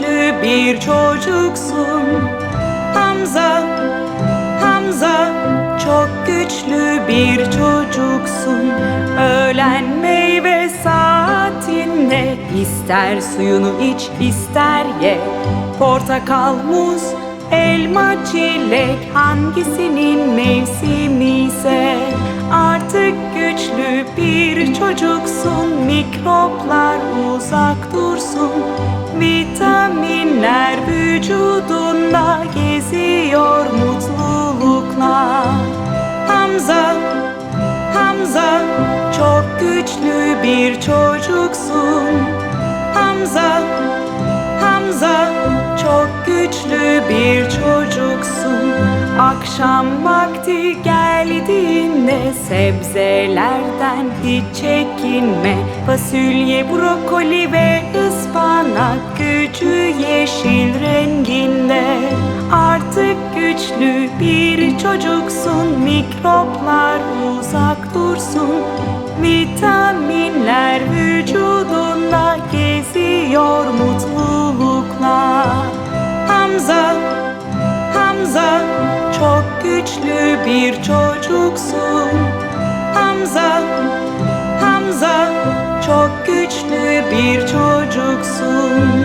güçlü bir çocuksun. Hamza Hamza çok güçlü bir çocuksun. Öğlen meyve saatinde ister suyunu iç ister ye. Portakal, muz, elma, çilek hangisinin mevsimi ise Artık güçlü bir çocuksun Mikroplar uzak dursun vücudunda geziyor mutlulukla. Hamza, Hamza çok güçlü bir çocuksun. Hamza, Hamza çok güçlü bir çocuksun. Akşam vakti geldiğinde sebzelerden hiç çekinme. Fasulye, brokoli ve ıspanak gücü yeşil renginde Artık güçlü bir çocuksun Mikroplar uzak dursun. Vitaminler vücudunda geziyor mutlulukla. Hamza, Hamza çok güçlü bir çocuksun. Hamza, Hamza çok güçlü bir çocuksun